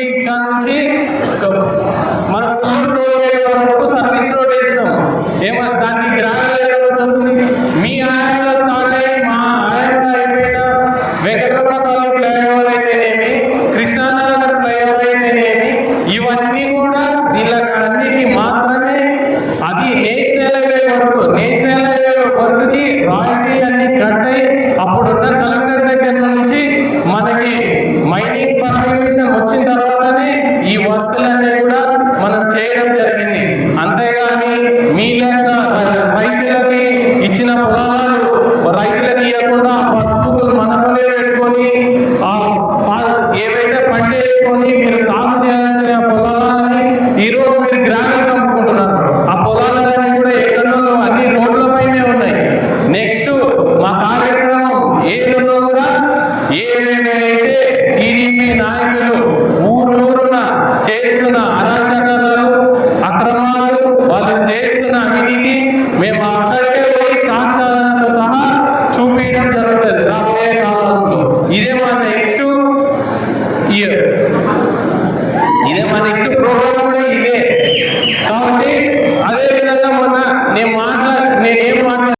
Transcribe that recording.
TDP నుంచి మన ఊరు వరకు సర్వీస్ రోడ్ వేసినాం. ఏమో దానికి గ్రామీణ వస్తుంది మీ ఆయనలో స్టార్ట్ అయ్యి మా ఆయంలో అయిపోయిన వెంకటరమణ ఫ్లైఓవర్ అయితేనేమి కృష్ణానగర్ ఫ్లైఓవర్ అయితేనేమి ఇవన్నీ కూడా వీళ్ళకి వీళ్ళకన్నిటికీ మాత్రమే. అది నేషనల్ హైవే వరకు నేషనల్ ఏవైతే మీరు సాగు చేయాల్సిన పొలాలని ఈ రోజు మీరు గ్రామీణ అమ్ముకుంటున్నారు. ఆ పొలాలన్నీ కూడా ఎక్కడో అన్ని రోడ్లపైనే ఉన్నాయి. నెక్స్ట్ మా కార్యక్రమం ఏదున్నా కూడా ఏమేమైతే టీడీపీ నాయకులు ఊరు ఊరున చేస్తున్న అరాచకాలను అక్రమాలు వాళ్ళు చేస్తున్న అవినీతి మేము ನಿಮ್ಮ